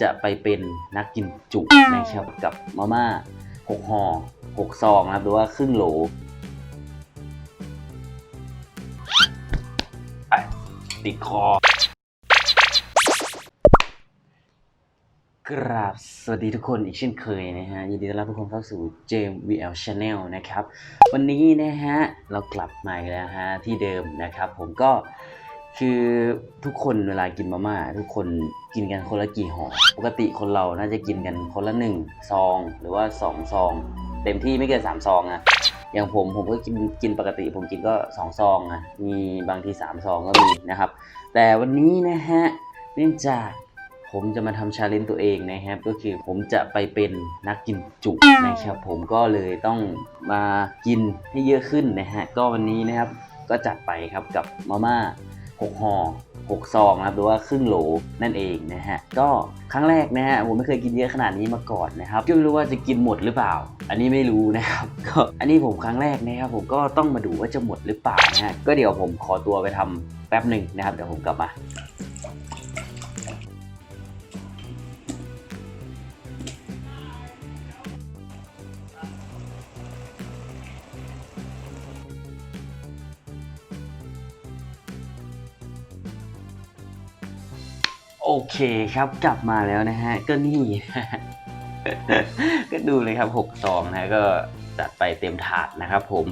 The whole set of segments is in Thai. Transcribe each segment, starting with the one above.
จะไปเป็นนักกินจุนะครับกับมาม่าหกห่อหกซองนะครับหรือว่าครึ่งโหลไปติดคอกราบสวัสดีทุกคนอีกเช่นเคยนะฮะ ยินดีต้อนรับทุกคนเข้าสู่ JMVL Channel นะครับ วันนี้นะฮะ เรากลับมาอีกแล้วฮะ ที่เดิมนะครับ ผมก็ คือทุกคนเวลากินมาม่าทุกคนกินกันคนละกี่ห่อปกติคนเราน่าจะกินกันคนละหนึ่งซอง หรือว่าสองซอง เต็มที่ไม่เกินสามซองอะอย่างผมผมก็กินกินปกติ ผมกินก็สองซองอะมีบางทีสามซองก็มีนะครับ แต่วันนี้นะฮะเนื่องจากผมจะมาทำชาเลนจ์ตัวเองนะครับ ก็คือผมจะไปเป็นนักกินจุนะครับ ผมก็เลยต้องมากินให้เยอะขึ้นนะฮะก็วันนี้นะครับก็จัดไปครับกับมาม่า 6ห่อ6ซองนะครับหรือว่าครึ่งโหลนั่นเองนะฮะก็ครั้งแรกนะฮะผมไม่เคยกินเยอะขนาดนี้มาก่อนนะครับก็ไม่รู้ว่าจะกินหมดหรือเปล่า อันนี้ไม่รู้นะครับก็อันนี้ผมครั้งแรกนะครับผมก็ต้องมาดูว่าจะหมดหรือเปล่านะฮะก็เดี๋ยวผมขอตัวไปทำแป๊บหนึ่งนะครับเดี๋ยวผมกลับมา เคครับกลับมาแล้วนะฮะ ก็นี่ ก็ดูเลยครับหกซองนะก็จัดไปเต็มถาดนะครับผม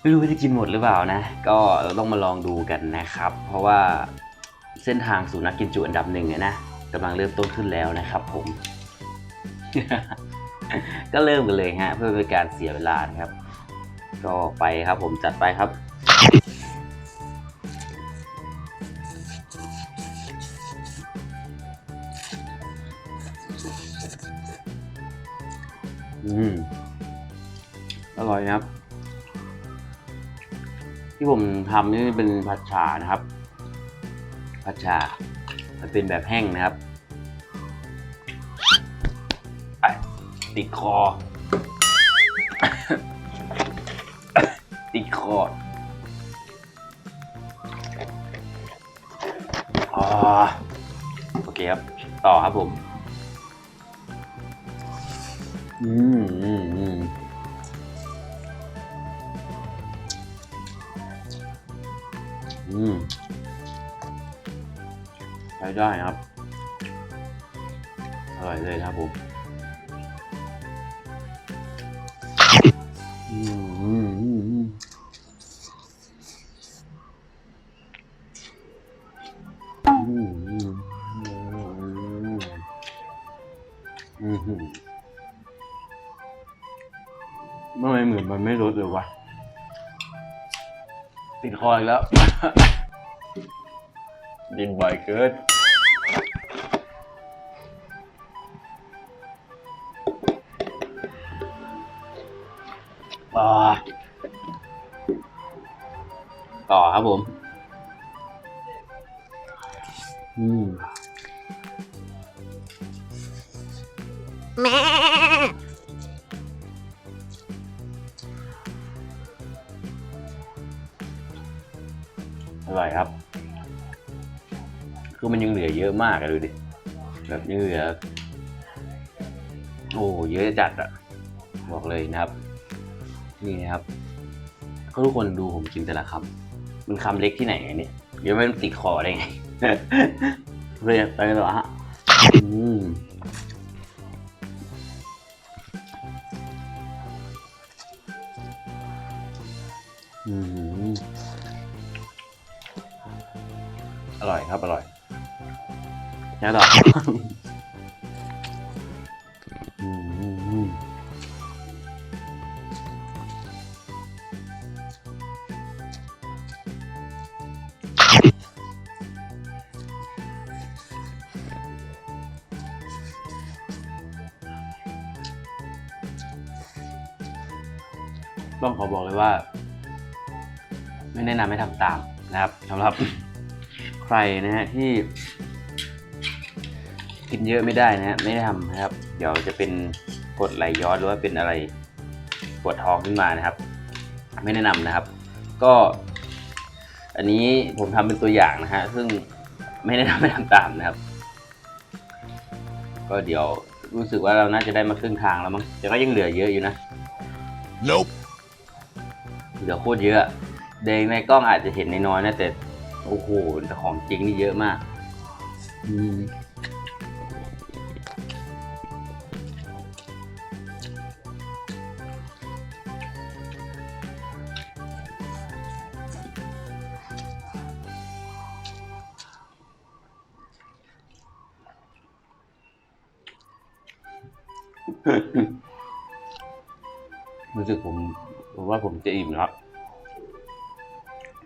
ไม่รู้ว่าจะกินหมดหรือเปล่านะ ก็เราต้องมาลองดูกันนะครับ เพราะว่าเส้นทางสู่นักกินจุอันดับหนึ่งนะกำลังเริ่มต้นขึ้นแล้วนะครับ ผม ก็เริ่มกันเลยฮะ เพื่อเป็นการเสียเวลานะครับ ก็ไปครับผมจัดไปครับ อืมอร่อยนะครับ ที่ผมทำนี่เป็นผัดฉานะครับ ผัดฉามันเป็นแบบแห้งนะครับไปติดคอ ติดคออ๋อโอเคครับ ต่อครับผม อืมอืมอืมอืมใช้ได้ครับ อร่อยเลยครับผม อืม ทำไมเหมือนมันไม่ลดเลยวะ ติดคออีกแล้ว ดินบ่อยเกินต่อต่อครับผม อืมอ คือมันยังเหลือเยอะมากอะดูดิ แบบยังเหลือโอ้เยอะจัดอะบอกเลยนะครับ นี่นะครับก็ทุกคนดูผมกินแต่ละคำมันคำเล็กที่ไหนเนี่ยเดี๋ยวมันติดคอได้ไงเลยไปกันต่อฮะอืมอืมอร่อยครับ อร่อย แล้วต่ออืมอืมอืมต้องขอบอกเลยว่า ไม่แนะนำให้ทำตามนะครับสำหรับใครนะฮะที่ กินเยอะไม่ได้นะฮะไม่ได้ทำนะครับ เดี๋ยวจะเป็นกรดไหลย้อนหรือว่าเป็นอะไรปวดท้องขึ้นมานะครับ ไม่แนะนำนะครับ ก็ อันนี้ผมทำเป็นตัวอย่างนะฮะซึ่งไม่แนะนำให้ทำตามนะครับ ก็เดี๋ยวรู้สึกว่าเราน่าจะได้มาครึ่งทางแล้วมั้งแต่ก็ยังเหลือเยอะอยู่นะ Nope. เหลือโคตรเยอะเดงในกล้องอาจจะเห็นน้อยๆนะแต่โอ้โหแต่ของจริงนี่เยอะมาก อืม รู้สึกผมผมว่าผมจะอิ่มแล้วครับ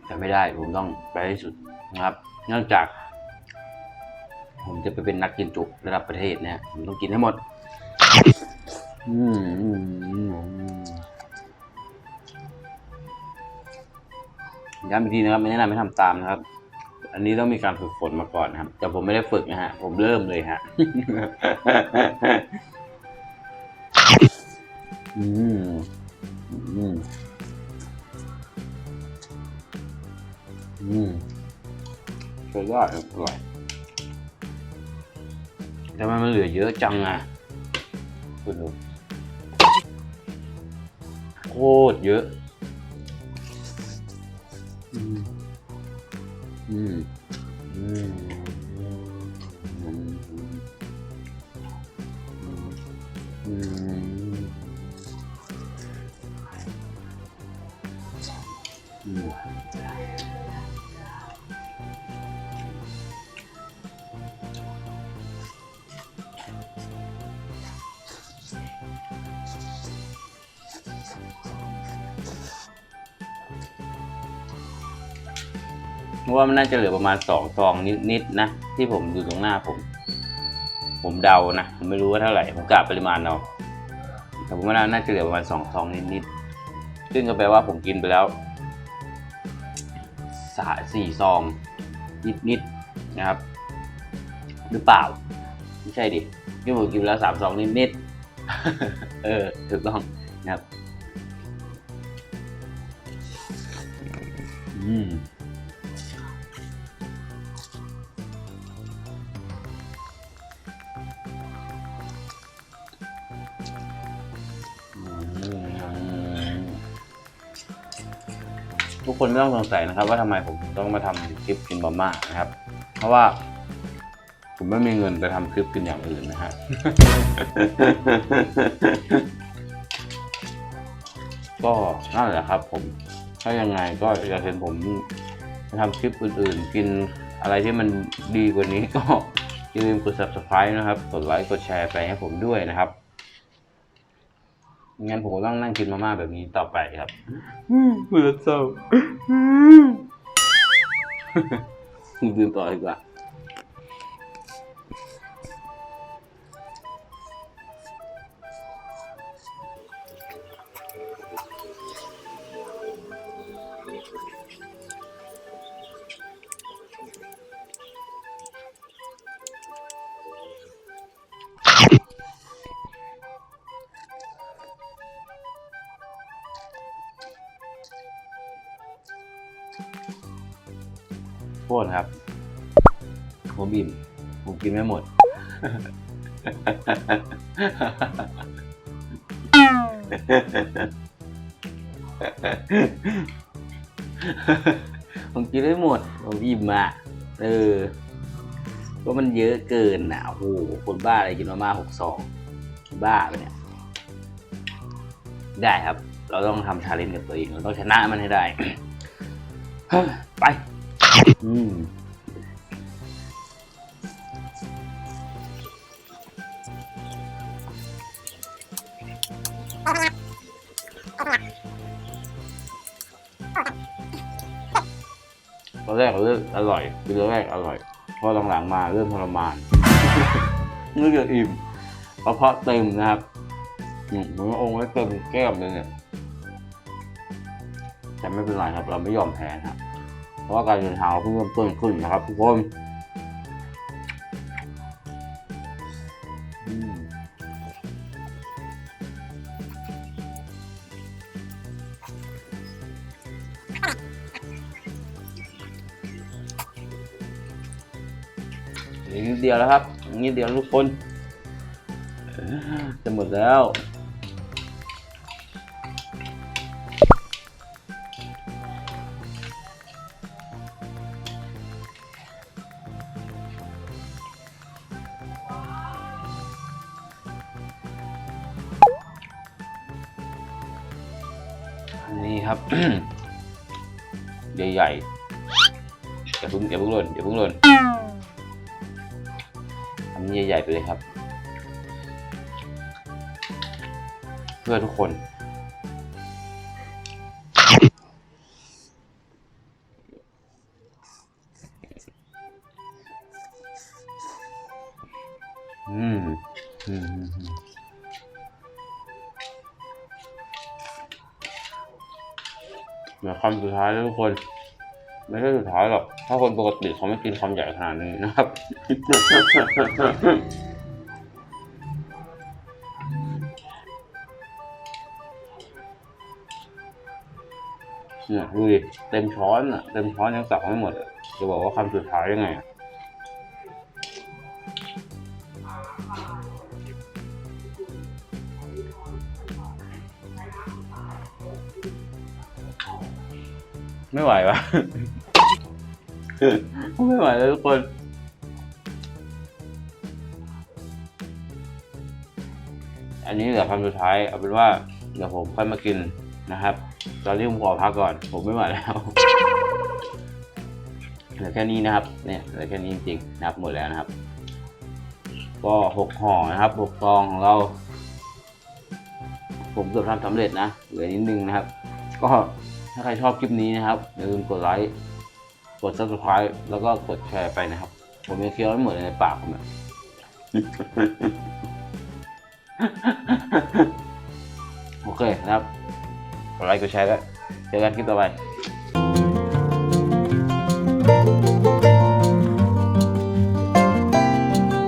แต่ไม่ได้ผมต้องไปให้สุดนะครับเนื่องจาก ผมจะไปเป็นนักกินจุระดับประเทศนะฮะผมต้องกินให้หมดอืมอืมอืมอืมย้ำอีกทีนะครับ ไม่แนะนำให้ทำตามนะครับ อันนี้ต้องมีการฝึกฝนมาก่อนนะครับ แต่ผมไม่ได้ฝึกนะฮะ ผมเริ่มเลยฮะ อืมอืมอืมใช้ได้อร่อยแต่มันมันเหลือเยอะจังอะคุณดูโคตรเยอะ อืม อืม อืมอืมอืม ราะว่ามันน่าจะเหลือประมาณสองซองนิดๆนะ ที่ผมดูตรงหน้าผม ผมเดานะ ผมไม่รู้ว่าเท่าไหร่ ผมกะปริมาณเอาแต่ผมว่าน่าจะเหลือประมาณสองซองนิดๆซึ่งก็แปลว่าผมกินไปแล้วสาสี่ซอง นิดๆนะครับ หรือเปล่า ไม่ใช่ดิที่ผมกินแล้วสามซองนิดๆเออถูกต้องนะครับ อืม คนไม่ต้องสงสัยนะครับ ว่าทำไมผมต้องมาทำคลิปกินมาม่านะครับ เพราะว่า ผมไม่มีเงินไปทำคลิปกินอย่างอื่นนะฮะก็นั่นแหละครับ ผมถ้ายังไงก็อยากเห็นผมทำคลิปอื่นๆ กินอะไรที่มันดีกว่านี้ก็อย่าลืมกด subscribe นะครับ กดไลค์ กดแชร์ไปให้ผมด้วยนะครับ งั้นผมก็ต้องนั่งกินมาม่าแบบนี้ต่อไปครับเบื่อเศร้าดื่มต่อดีกว่า โทษครับ ผมอิ่มผมกินไม่หมด ผมกินไม่หมด ผมอิ่มอะ เออก็มันเยอะเกินอะโอ้โหคนบ้าอะไรกินมาม่าหกสองบ้าไปเนี่ย ได้ครับ เราต้องทำชาเลนจ์กับตัวเอง เราต้องชนะมันให้ได้ ไป อืมตอนแรกเริ่มอร่อยคือตอนแรกอร่อย พอหลังๆมาเริ่มทรมานนี่จะอิ่มเพราะเพาะเต็มนะครับอืมผมว่าองค์ไว้เต็มแก้มเลยเนี่ย แต่ไม่เป็นไรครับ เราไม่ยอมแพ้ครับ เพราะว่าการเดินทางเพิ่งเริ่มต้นขึ้นนะครับทุกคนนิดเดียวแล้วครับนิดเดียวทุกคนจะหมดแล้ว นี้ครับ ใหญ่ๆอย่าเพิ่งอย่าเพิ่งหล่นอย่าเพิ่งหล่นทำใหญ่ๆไปเลยครับ เพื่อทุกคนอืมอืมอืม เดี๋ยวคำสุดท้ายแล้วทุกคน ไม่ใช่สุดท้ายหรอก ถ้าคนปกติเขาไม่กินคำใหญ่ขนาดนี้นะครับ เนี่ยดูดิเต็มช้อนอะ เต็มช้อนยังตักไม่หมดจะบอกว่าคำสุดท้ายยังไงอะ ไม่ไหววะไม่ไหวแล้วทุกคน อันนี้เหลือคำสุดท้ายเอาเป็นว่าเดี๋ยวผมค่อยมากินนะครับ ตอนนี้ผมขอพักก่อน ผมไม่ไหวแล้วเหลือแค่นี้นะครับ เนี่ยเหลือแค่นี้จริงๆนับหมดแล้วนะครับ ก็หกห่อนะครับหกซองของเรา ผมเกือบทำสำเร็จนะเหลือนิดนึงนะครับ ก็ ถ้าใครชอบคลิปนี้นะครับอย่าลืมกดไลค์กด subscribe แล้วก็กดแชร์ไปนะครับ ผมยังเคี้ยวไม่หมดในปากผมอะโอเคนะครับกดไลค์กดแชร์แล้วเจอกันคลิปต่อไป